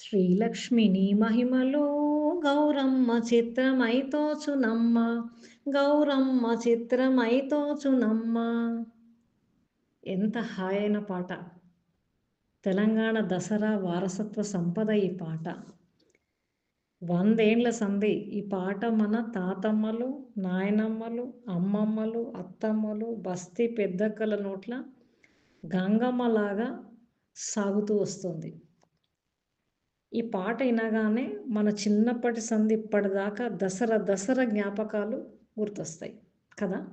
శ్రీలక్ష్మిని మహిమలో గౌరమ్మ చిత్రమైతోచునమ్మ గౌరమ్మ చిత్రమైతోచునమ్మ ఎంత హాయైన పాట. తెలంగాణ దసరా వారసత్వ సంపద ఈ పాట. వందేండ్ల సంధి. ఈ పాట మన తాతమ్మలు నాయనమ్మలు అమ్మమ్మలు అత్తమ్మలు బస్తీ పెద్దక్కల నోట్ల గంగమ్మలాగా సాగుతూ వస్తుంది. ఈ పాట వినగానే మన చిన్నప్పటి సంధి ఇప్పటిదాకా దసరా దసరా జ్ఞాపకాలు గుర్తొస్తాయి కదా?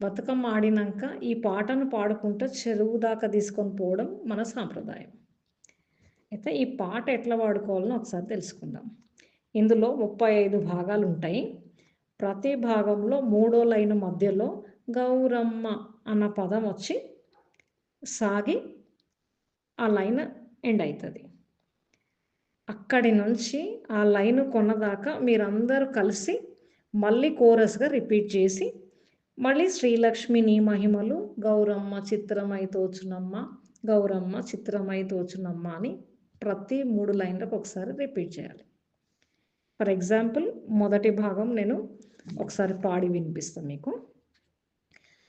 బతుకమ్మ ఆడినాక ఈ పాటను పాడుకుంటూ చెరువు దాకా తీసుకొని పోవడం మన సాంప్రదాయం. అయితే ఈ పాట ఎట్లా వాడుకోవాలని ఒకసారి తెలుసుకుందాం. ఇందులో ముప్పై ఐదు భాగాలు ఉంటాయి. ప్రతి భాగంలో మూడో లైన్ మధ్యలో గౌరమ్మ అన్న పదం వచ్చి సాగి ఆ లైన్ ఎండ్ అవుతుంది. అక్కడి నుంచి ఆ లైన్ కొన్నదాకా మీరందరూ కలిసి మళ్ళీ కోరస్గా రిపీట్ చేసి మళ్ళీ శ్రీలక్ష్మి నీ మహిమలు గౌరమ్మ చిత్రమై తోచునమ్మ గౌరమ్మ చిత్రమై తోచునమ్మ అని ప్రతి మూడు లైన్లకు ఒకసారి రిపీట్ చేయాలి. ఫర్ ఎగ్జాంపుల్ మొదటి భాగం నేను ఒకసారి పాడి వినిపిస్తాను మీకు.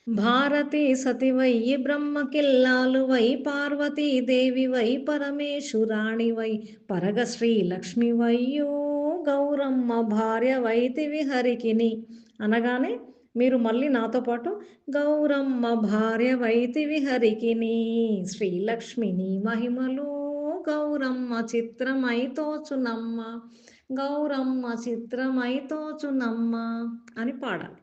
భారతి సతివై బ్రహ్మకిల్లాలువై పార్వతీ దేవి వై పరమేశ్వరాణి వై పరగ శ్రీలక్ష్మి వయ్యో గౌరమ్మ భార్య వైతివి హరికిని అనగానే మీరు మళ్ళీ నాతో పాటు గౌరమ్మ భార్య వైతివి విహరికిని. శ్రీలక్ష్మిని మహిమలు గౌరమ్మ చిత్రమై తోచునమ్మ. గౌరమ్మ చిత్రమై తోచునమ్మ అని పాడాలి.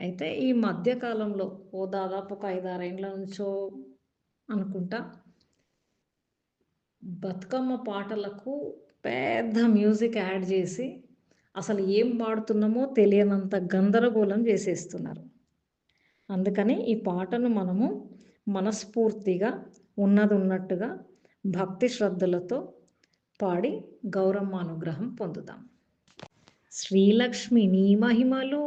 అయితే ఈ మధ్యకాలంలో ఓ దాదాపు ఒక ఐదారేండ్ల నుంచో అనుకుంటా బతుకమ్మ పాటలకు పెద్ద మ్యూజిక్ యాడ్ చేసి అసలు ఏం పాడుతున్నామో తెలియనంత గందరగోళం చేసేస్తున్నారు. అందుకని ఈ పాటను మనము మనస్ఫూర్తిగా ఉన్నది ఉన్నట్టుగా భక్తి శ్రద్ధలతో పాడి గౌరమ్మ అనుగ్రహం పొందుదాం. శ్రీలక్ష్మి నీ మహిమలు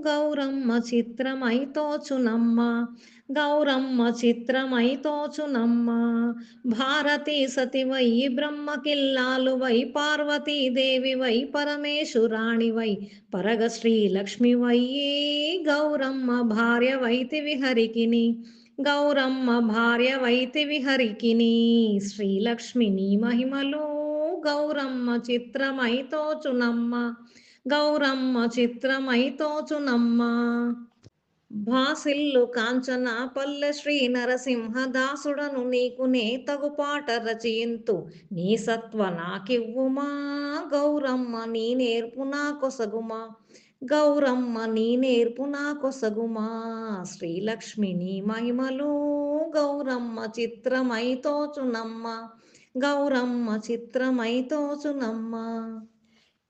గౌరమ్మ చిత్రమైతోచునమ్మ గౌరమ్మ చిత్రమైతోచునమ్మ భారతీ సతి వై బ్రహ్మకిల్లాలు వై పార్వతీదేవి వై పరమేశ్వరాణి వై పరగ శ్రీలక్ష్మి వై గౌరమ్మ భార్య వైతి విహరికిని గౌరమ్మ భార్య వైతి విహరికిని. శ్రీలక్ష్మిని మహిమలు గౌరమ్మ చిత్రమైతోచునమ్మ గౌరమ్మ చిత్రమైతోచునమ్మ భాసిల్లు కాంచన పల్లె శ్రీ నరసింహ దాసుడను నీకు నే తగు పాట రచయింతు నీ సత్వ నాకివ్వుమా? గౌరమ్మ నీ నేర్పు నా కొసగుమా? గౌరమ్మ నీ నేర్పు నా కొసగుమా? శ్రీలక్ష్మి నీ మహిమలు గౌరమ్మ చిత్రమైతోచునమ్మ గౌరమ్మ చిత్రమైతోచునమ్మ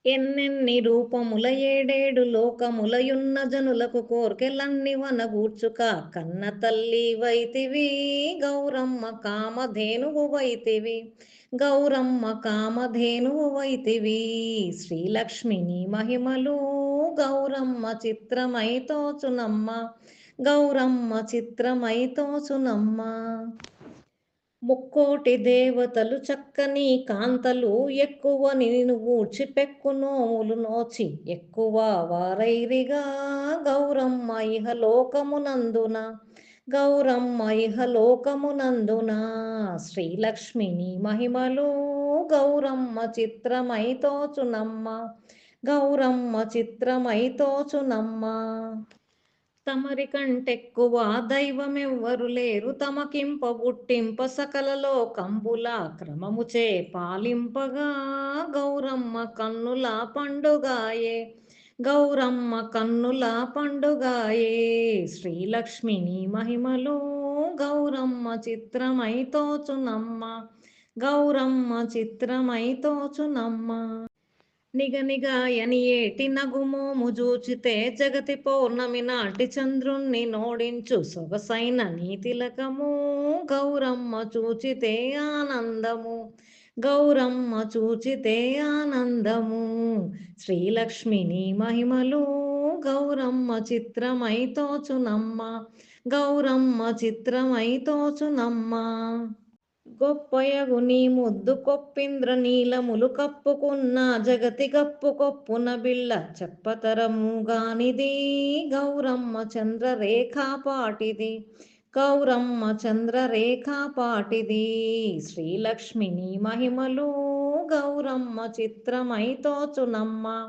ఎన్నెన్ని రూపముల ఏడేడు లోకములయున్న జనులకు కోర్కెలన్ని వనగూర్చుక కన్న తల్లి వైతివి గౌరమ్మ కామధేనువు వైతివి గౌరమ్మ కామధేనువు వైతివి శ్రీలక్ష్మిని మహిమలు గౌరమ్మ చిత్రమైతో తోచునమ్మ గౌరమ్మ చిత్రమైతో తోచునమ్మ. ముక్కోటి దేవతలు చక్కని కాంతలు ఎక్కువ నిన్ను ఊడ్చి పెక్కు నోములు నోచి. ఎక్కువ వారైరిగా గౌరమ్మ ఇహలోకమునందున గౌరమ్మ ఇహలోకమునందున శ్రీలక్ష్మిని మహిమలు గౌరమ్మ చిత్రమై తోచునమ్మ. గౌరమ్మ చిత్రమై తోచునమ్మ. తమరి కంటెక్కువ దైవమెవ్వరు లేరు. తమకింప బుట్టింప సకలలో కంబుల క్రమముచే పాలింపగా గౌరమ్మ కన్నుల పండుగాయే. గౌరమ్మ కన్నుల పండుగాయే. శ్రీలక్ష్మిని మహిమలో గౌరమ్మ చిత్రమై తోచునమ్మ. గౌరమ్మ చిత్రమై తోచునమ్మ. నిగనిగాయని ఏటి నగుమోము జూచితే జగతి పౌర్ణమి నాటి చంద్రుణ్ణి నోడించు సొగసైన నీతిలకము గౌరమ్మ చూచితే ఆనందము. గౌరమ్మ చూచితే ఆనందము. శ్రీలక్ష్మిని మహిమలు గౌరమ్మ చిత్రమై తోచునమ్మ. గౌరమ్మ చిత్రమై తోచునమ్మ. గొప్పయగు నీ ముద్దు కొప్పింద్ర నీలములు కప్పుకున్న జగతి గప్పు కొప్పున బిళ్ళ చెప్పతరముగానిది గౌరమ్మ చంద్రరేఖా పాటిది. గౌరమ్మ చంద్రరేఖా పాటిది. శ్రీలక్ష్మిని మహిమలు గౌరమ్మ చిత్రమై తోచునమ్మ.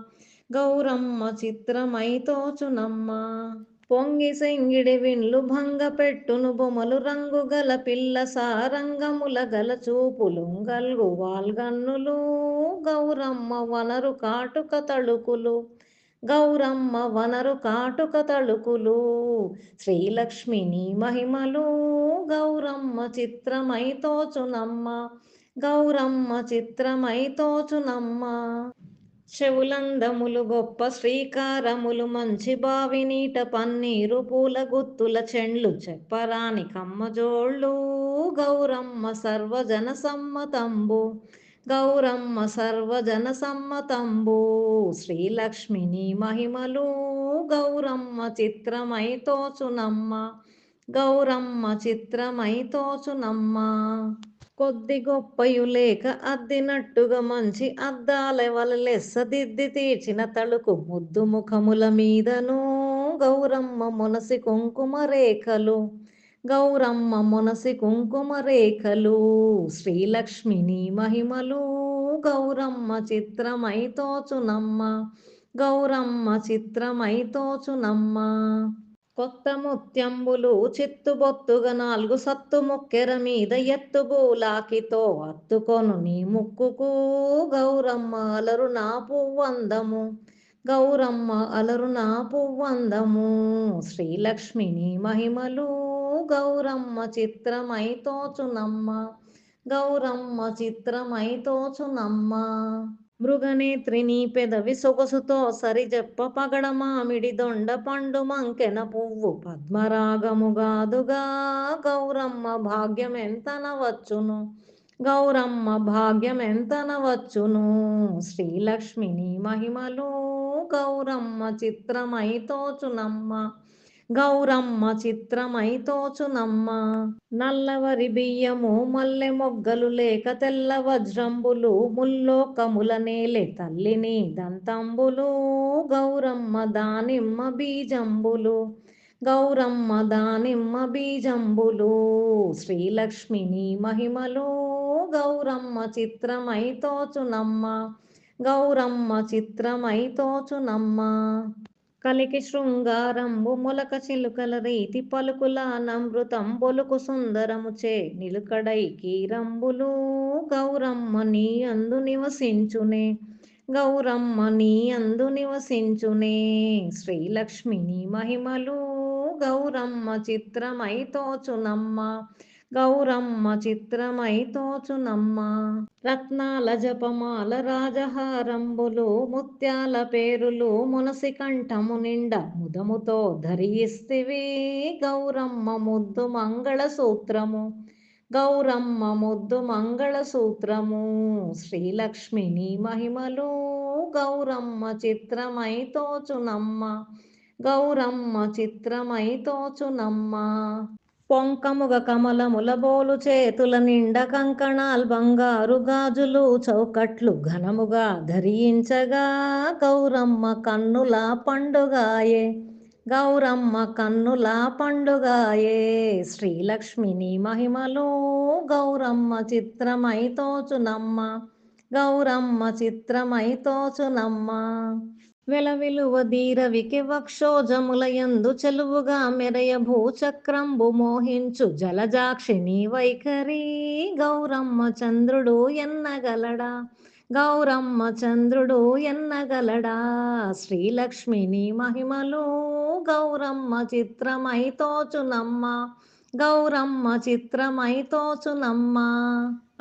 గౌరమ్మ చిత్రమై తోచునమ్మ. పొంగి సెంగిడి విండ్లు భంగ పెట్టును బొమలు రంగు గల పిల్ల సారంగముల గల చూపులు గల్గు వాల్గన్నులు. గౌరమ్మ వనరు కాటుక తళుకులు. గౌరమ్మ వనరు కాటుక తళుకులు. శ్రీలక్ష్మిని మహిమలు. గౌరమ్మ చిత్రమై తోచునమ్మ. గౌరమ్మ చిత్రమై తోచునమ్మ. చెవులందములు గొప్ప శ్రీకారములు మంచి బావి నీట పన్నీరు పూల గుత్తుల చెండ్లు చెప్పరాని కమ్మజోళ్ళు గౌరమ్మ సర్వజన సమ్మతంబు గౌరమ్మ సర్వజన సమ్మతంబు శ్రీలక్ష్మిని మహిమలు గౌరమ్మ చిత్రమై తోచునమ్మ గౌరమ్మ చిత్రమై తోచునమ్మ. కొద్ది గొప్పయు లేక అద్దినట్టుగా మంచి అద్దాల వలలెస్స దిద్ది తీర్చిన తళుకు ముద్దు ముఖముల మీదను గౌరమ్మ మునసి కుంకుమ రేఖలు. గౌరమ్మ మునసి కుంకుమ రేఖలు శ్రీలక్ష్మిని మహిమలు గౌరమ్మ చిత్రమైతోచునమ్మ గౌరమ్మ చిత్రమైతోచునమ్మ కొత్త ముత్యంబులు చిత్తుబొత్తుగా నాలుగు సత్తు ముక్కెర మీద ఎత్తుబూలాకితో అత్తుకొను నీ ముక్కుకు. గౌరమ్మ అలరు నా పువ్వందము. గౌరమ్మ అలరు నా పువ్వందము. శ్రీలక్ష్మిని మహిమలు గౌరమ్మ చిత్రమై తోచునమ్మ. గౌరమ్మ చిత్రమై తోచునమ్మ. మృగనేత్రిని పెదవి సొగసుతో సరిజెప్ప పగడ మామిడి దొండ పండు మంకెన పువ్వు పద్మరాగముగాదుగా గౌరమ్మ భాగ్యం ఎంతనవచ్చును గౌరమ్మ భాగ్యం ఎంతనవచ్చును శ్రీలక్ష్మిని మహిమలు గౌరమ్మ చిత్రమై తోచునమ్మ. గౌరమ్మ చిత్రమై తోచునమ్మ. నల్లవరి బియ్యము మల్లె మొగ్గలు లేక తెల్ల వజ్రంబులు ముల్లోకముల నేలే తల్లిని దంతంబులు. గౌరమ్మ దానిమ్మ బీజంబులు. గౌరమ్మ దానిమ్మ బీజంబులు. శ్రీలక్ష్మిని మహిమలు గౌరమ్మ చిత్రమై తోచునమ్మ. గౌరమ్మ చిత్రమై తోచునమ్మ. కలికి శృంగారంబు మొలక చిలుకల రీతి పలుకుల నమృతం బొలుకు సుందరము చే నిలుకడై కీరంబులు గౌరమ్మ నీ అందు నివసించునే గౌరమ్మ నీ అందు నివసించునే. శ్రీలక్ష్మిని మహిమలు గౌరమ్మ చిత్రమై తోచునమ్మ. గౌరమ్మ చిత్రమై తోచునమ్మ. రత్నాల జపమాల రాజహారంబులు ముత్యాల పేరులు మునసి కంఠము నిండా ముదముతో ధరియిస్తివి. గౌరమ్మ ముద్దు మంగళ సూత్రము. గౌరమ్మ ముద్దు మంగళ సూత్రము. శ్రీలక్ష్మిని మహిమలు గౌరమ్మ చిత్రమై తోచునమ్మ. గౌరమ్మ చిత్రమై తోచునమ్మ. పొంకముగ కమలముల బోలు చేతుల నిండ కంకణాల్ బంగారు గాజులు చౌకట్లు ఘనముగా ధరించగా. గౌరమ్మ కన్నుల పండుగాయే గౌరమ్మ కన్నుల పండుగాయే. శ్రీలక్ష్మిని మహిమలు గౌరమ్మ చిత్రమై తోచునమ్మ గౌరమ్మ చిత్రమై తోచునమ్మ. వెలవిలువ ధీర వికివక్షోజములయందు చెలువుగా మెరయ భూచక్రంబు మోహించు జలజాక్షిణి వైఖరి. గౌరమ్మ చంద్రుడు ఎన్నగలడా? గౌరమ్మ చంద్రుడు ఎన్నగలడా? శ్రీలక్ష్మిని మహిమలు గౌరమ్మ చిత్రమై తోచునమ్మ. గౌరమ్మ చిత్రమై తోచునమ్మ.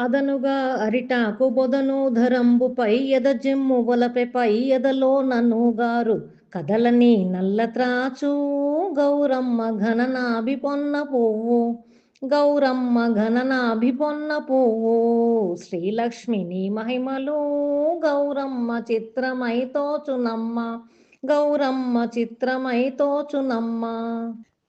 అదనుగా అరిటాకు బొదను ధరంబుపై ఎద జిమ్ము వలపెపై ఎదలో నన్నుగారు కదలని నల్ల త్రాచు గౌరమ్మ ఘననాభి పొన్న పువ్వు. గౌరమ్మ ఘననాభి పొన్న పువ్వు. శ్రీలక్ష్మిని మహిమలు గౌరమ్మ చిత్రమై తోచునమ్మ. గౌరమ్మ చిత్రమై తోచునమ్మ.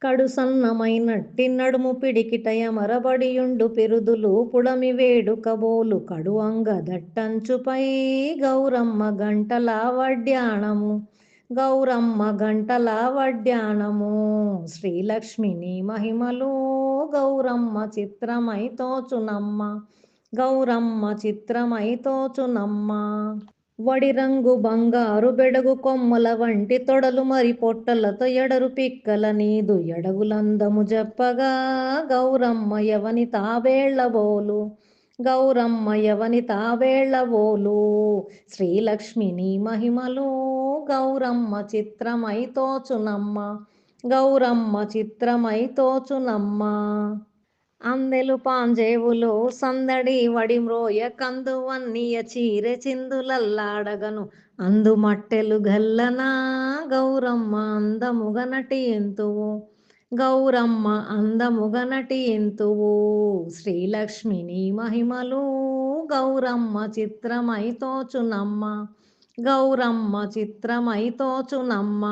కడు సన్నమైనట్టి నడుము పిడికిటయ మరబడియుండు పెరుదులు పుడమి వేడుకబోలు కడు అంగ దట్టంచుపై గౌరమ్మ గంటల వడ్యాణము. గౌరమ్మ గంటల వడ్యాణము. శ్రీలక్ష్మిని మహిమలు గౌరమ్మ చిత్రమై తోచునమ్మ. గౌరమ్మ చిత్రమై తోచునమ్మ. వడి రంగు బంగారు బెడగు కొమ్మల వంటి తొడలు మరి పొట్టలతో ఎడరు పిక్కల నీదు ఎడగులందము చెప్పగా గౌరమ్మ యవని తావేళ్ళబోలు గౌరమ్మ యవని తావేళ్ళబోలు శ్రీలక్ష్మిని మహిమలు గౌరమ్మ చిత్రమై తోచునమ్మ గౌరమ్మ చిత్రమై తోచునమ్మ. అందెలు పాంజేవులు సందడి వడిమ్రోయ కందువన్నీయ చీరె చిందులల్లాడగను. అందు మట్టెలు గల్లనా గౌరమ్మ అందముగ నటియంతువు గౌరమ్మ అందముగ నటియంతువు శ్రీలక్ష్మిని మహిమలు గౌరమ్మ చిత్రమై తోచునమ్మ. గౌరమ్మ చిత్రమై తోచునమ్మ.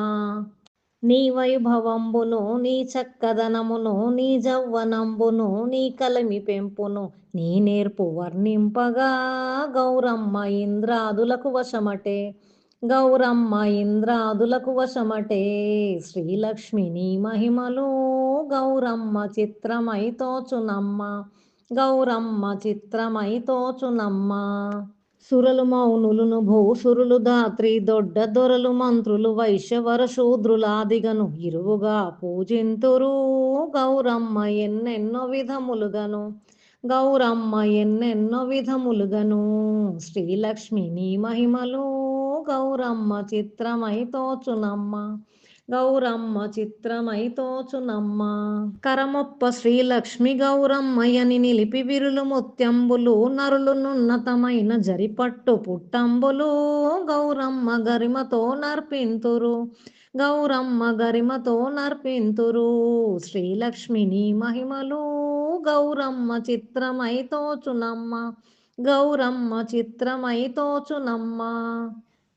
నీ వైభవంబును నీ చక్కదనమును నీ జవ్వనంబును నీ కలిమి పెంపును నీ నేర్పు వర్ణింపగా గౌరమ్మ ఇంద్రాదులకు వశమటే. గౌరమ్మ ఇంద్రాదులకు వశమటే. శ్రీలక్ష్మి నీ మహిమలు గౌరమ్మ చిత్రమై తోచునమ్మ. గౌరమ్మ చిత్రమై తోచునమ్మ. సురలు మౌనులును భూసురులు దాత్రి దొడ్డ దొరలు మంత్రులు వైశ్యవర శూద్రులాదిగను ఇరువుగా పూజింతురు. గౌరమ్మ ఎన్నెన్నో విధములుగను. గౌరమ్మ ఎన్నెన్నో విధములుగను. శ్రీలక్ష్మిని మహిమలు. గౌరమ్మ చిత్రమై తోచునమ్మ. గౌరమ్మ చిత్రమై తోచునమ్మ కరమొప్ప శ్రీలక్ష్మి గౌరమ్మయని నిలిపి విరులు ముత్యంబులు నరులునున్నతమైన జరిపట్టు పుట్టంబులు గౌరమ్మ గరిమతో నర్పింతురు. గౌరమ్మ గరిమతో నర్పింతురు. శ్రీలక్ష్మిని మహిమలు గౌరమ్మ చిత్రమై తోచునమ్మ గౌరమ్మ చిత్రమై తోచునమ్మ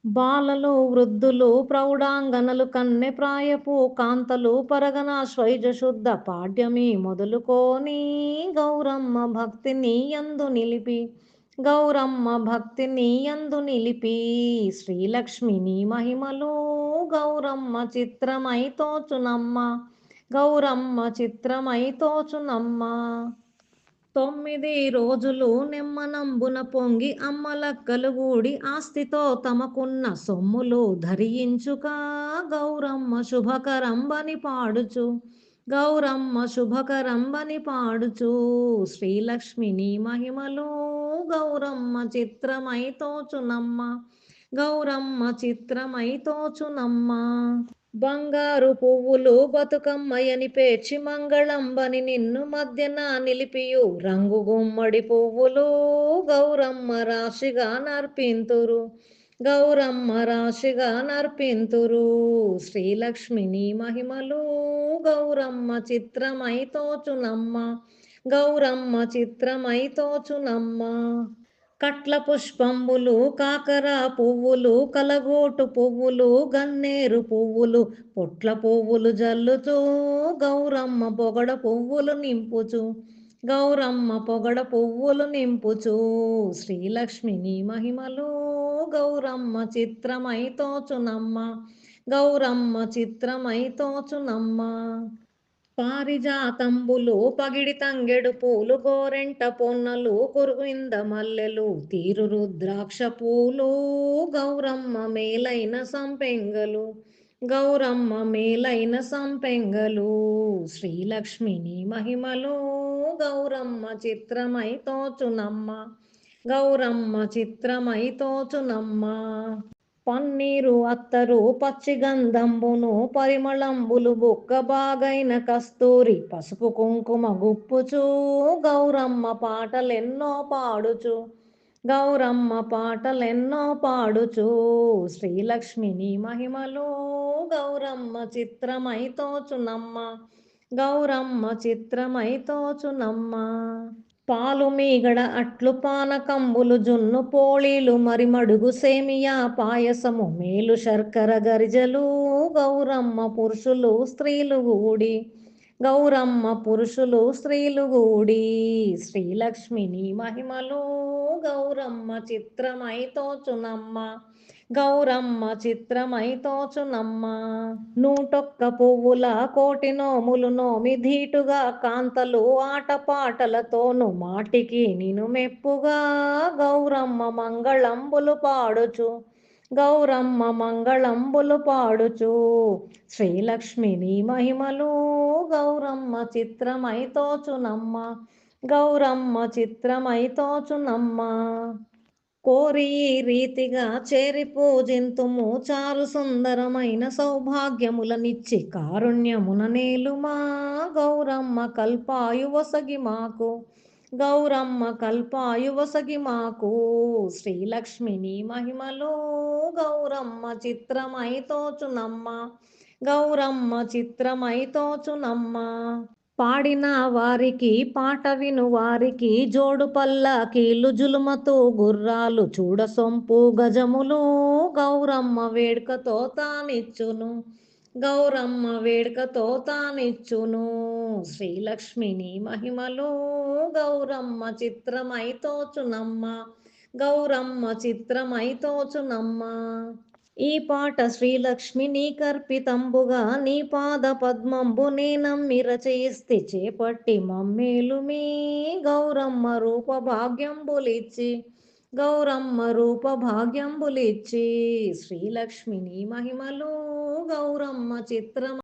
బాలలు వృద్ధులు ప్రౌఢాంగనలు కన్నె ప్రాయపు కాంతలు పరగన శ్వైజ శుద్ధ పాడ్యమి మొదలుకోని గౌరమ్మ భక్తిని ఎందు నిలిపి గౌరమ్మ భక్తిని ఎందు నిలిపి శ్రీలక్ష్మిని మహిమలు గౌరమ్మ చిత్రమై తోచునమ్మ గౌరమ్మ చిత్రమై తోచునమ్మ. తొమ్మిది రోజులు నిమ్మనంబున పొంగి అమ్మలక్కలు గూడి ఆస్తితో తమకున్న సొమ్ములు ధరించుక గౌరమ్మ శుభకరంబని పాడుచు గౌరమ్మ శుభకరంబని పాడుచు. శ్రీలక్ష్మిని మహిమలు గౌరమ్మ చిత్రమై తోచునమ్మ గౌరమ్మ చిత్రమై తోచునమ్మ. బంగారు పువ్వులు బతుకమ్మయని పేర్చి మంగళంబని నిన్ను మధ్యన నిలిపియు. రంగు గుమ్మడి పువ్వులు గౌరమ్మ రాశిగా నర్పింతురు. గౌరమ్మ రాశిగా నర్పింతురు. శ్రీలక్ష్మిని మహిమలు గౌరమ్మ చిత్రమై తోచునమ్మ. గౌరమ్మ చిత్రమై తోచునమ్మ. కట్ల పుష్పంబులు కాకర పువ్వులు కలగోటు పువ్వులు గన్నేరు పువ్వులు పొట్ల పువ్వులు జల్లుతూ గౌరమ్మ పొగడ పువ్వులు నింపుచు గౌరమ్మ పొగడ పువ్వులు నింపుచు శ్రీలక్ష్మిని మహిమలు గౌరమ్మ చిత్రమై తోచునమ్మ గౌరమ్మ చిత్రమై తోచునమ్మ. పారిజాతంబులు పగిడి తంగెడు పూలు గోరెంట పొన్నలు కురువింద మల్లెలు తీరు రుద్రాక్ష పూలు. గౌరమ్మ మేలైన సంపెంగలు గౌరమ్మ మేలైన సంపెంగలు. శ్రీలక్ష్మిని మహిమలు గౌరమ్మ చిత్రమై తోచునమ్మ గౌరమ్మ చిత్రమై తోచునమ్మ. పన్నీరు అత్తరు పచ్చి గంధంబును పరిమళంబులు బుక్క బాగైన కస్తూరి పసుపు కుంకుమ గుప్పుచు గౌరమ్మ పాటలెన్నో పాడుచు గౌరమ్మ పాటలెన్నో పాడుచు శ్రీలక్ష్మిని మహిమలు గౌరమ్మ చిత్రమైతోచునమ్మ గౌరమ్మ చిత్రమైతోచునమ్మ పాలు మీగడ అట్లు పానకంబులు జున్ను పోళీలు మరి మడుగు సేమియా పాయసము మేలు శర్కర గరిజలు గౌరమ్మ పురుషులు స్త్రీలు గూడి. గౌరమ్మ పురుషులు స్త్రీలు గూడి. శ్రీలక్ష్మిని మహిమలు గౌరమ్మ చిత్రమై తోచునమ్మ. గౌరమ్మ చిత్రమై తోచునమ్మ. నూటొక్క పువ్వుల కోటి నోములు నోమి ధీటుగా కాంతలు ఆటపాటలతోను మాటికి నిను మెప్పుగా. గౌరమ్మ మంగళంబులు పాడుచు గౌరమ్మ మంగళంబులు పాడుచు. శ్రీలక్ష్మిని మహిమలు గౌరమ్మ చిత్రమై తోచునమ్మ. గౌరమ్మ చిత్రమై తోచునమ్మ. కోరి ఈ రీతిగా చేరి పూజింతుము చారు సుందరమైన సౌభాగ్యములనిచ్చి కారుణ్యమున నేలుమా గౌరమ్మ కల్పాయువసగి మాకు. గౌరమ్మ కల్పాయువసగి మాకు. శ్రీలక్ష్మిని మహిమలు గౌరమ్మ చిత్రమై తోచునమ్మ. గౌరమ్మ చిత్రమై తోచునమ్మ. పాడిన వారికి పాట విను వారికి జోడు పల్లకీలు జులుమతో గుర్రాలు చూడ సొంపు గజములు. గౌరమ్మ వేడుకతో తానిచ్చును గౌరమ్మ వేడుకతో తానిచ్చును. శ్రీలక్ష్మిని మహిమలు గౌరమ్మ చిత్రమై తోచునమ్మ గౌరమ్మ చిత్రమై తోచునమ్మ. ఈ పాట శ్రీలక్ష్మి నీ కర్పితంబుగా నీ పాద పద్మంబు నే నమ్మి రచయిస్తి. చేపట్టి మమ్మేలు మీ గౌరమ్మ రూప భాగ్యంబులిచ్చి గౌరమ్మ రూప భాగ్యంబులిచ్చి. శ్రీలక్ష్మిని మహిమలు గౌరమ్మ చిత్రం